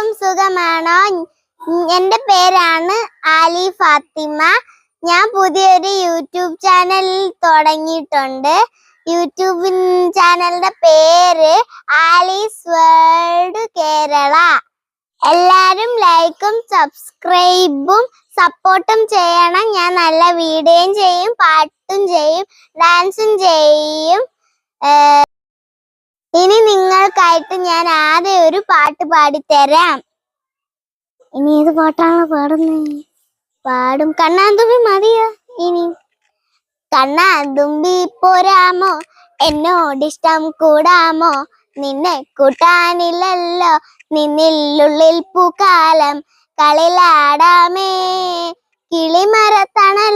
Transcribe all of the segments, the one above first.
എല്ലാവർക്കും സുഖമാണോ? എന്റെ പേരാണ് ആലി ഫാത്തിമ. ഞാൻ പുതിയൊരു യൂട്യൂബ് ചാനൽ തുടങ്ങിയിട്ടുണ്ട്. യൂട്യൂബ് ചാനലിന്റെ പേര് ആലീസ് വേൾഡ് കേരള. എല്ലാവരും ലൈക്കും സബ്സ്ക്രൈബും സപ്പോർട്ടും ചെയ്യണം. ഞാൻ നല്ല വീഡിയോയും ചെയ്യും പാട്ടും ചെയ്യും ഡാൻസും ചെയ്യും. ഇനി ഇനി നിങ്ങൾക്കായിട്ട് ഞാൻ ആദ്യം ഒരു പാട്ട് പാടിത്തരാം. ഇനി ഏത് പാട്ടാണ് പാടുന്നത് പാടും കണ്ണാന്തുമ്പി മതിയോ? ഇനി കണ്ണാന്തുമ്പി പോരാമോ? എന്നോടിഷ്ടം കൂടാമോ? നിന്നെ കൂട്ടാനില്ലല്ലോ. നിന്നിലുള്ളിൽ പൂക്കാലം കളിലാടാമേ. കിളിമരത്തണലോളം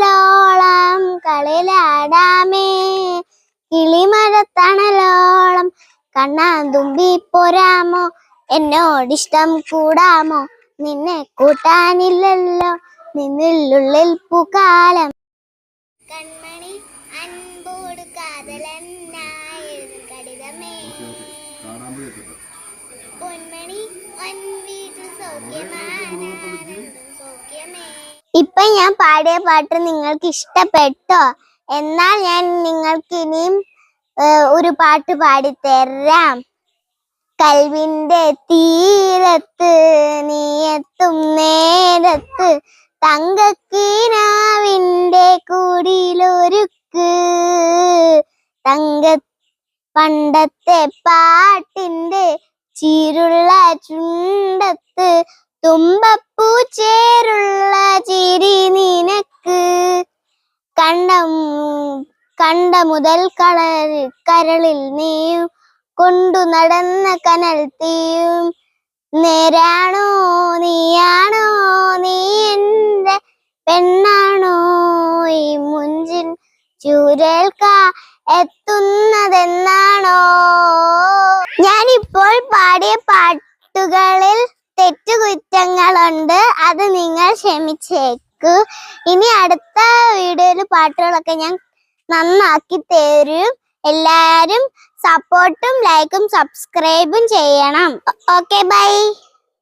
കളിലാടാമേ. കിളിമരത്തണലോളം പോരാമോ? പോരാമോ എന്നോടിഷ്ടം കൂടാമോ? നിന്നെ കൂട്ടാനില്ലല്ലോ. നിന്നിലുള്ളിൽ പൂക്കാലം. കൺമണി അൻപോട് കാതലന്നായിരുന്നു കടിതമേ. പൊന്മണി ഒൻ വീട്ടിൽ സൗഖ്യമാണെന്നും സൗഖ്യമേ. ഇപ്പൊ ഞാൻ പാടിയ പാട്ട് നിങ്ങൾക്ക് ഇഷ്ടപ്പെട്ടോ എന്നാൽ ഞാൻ നിങ്ങൾക്ക് ഇനിയും ഒരു പാട്ട് പാടിത്തരാം കൽവിന്റെ തീരത്ത് നീ എത്തും നേരത്ത് തങ്കക്കീനാവിന്റെ കൂടിയിലൊരുക്ക് തങ്ക പണ്ടത്തെ പാട്ടിന്റെ ചീരുള്ള ചുണ്ടത്ത് തുമ്പപ്പൂ ചിരി കണ്ട മുതൽ കളരി കരളിൽ നീയും കൊണ്ടു നടന്ന കനൽ തീയും. നേരാണോ നീയാണോ? നീ എന്റെ പെണ്ണാണോ? ഈ മുഞ്ചിൻ ചൂരേൽക്ക എത്തുന്നതെന്നാണോ? ഞാനിപ്പോൾ പാടിയ പാട്ടുകളിൽ തെറ്റുകുറ്റങ്ങളുണ്ട്. അത് നിങ്ങൾ ക്ഷമിച്ചേക്കൂ. ഇനി അടുത്ത വീഡിയോയിൽ പാട്ടുകളൊക്കെ ഞാൻ നന്നാക്കി തരും. എല്ലാവരും സപ്പോർട്ടും ലൈക്കും സബ്സ്ക്രൈബും ചെയ്യണം. Okay bye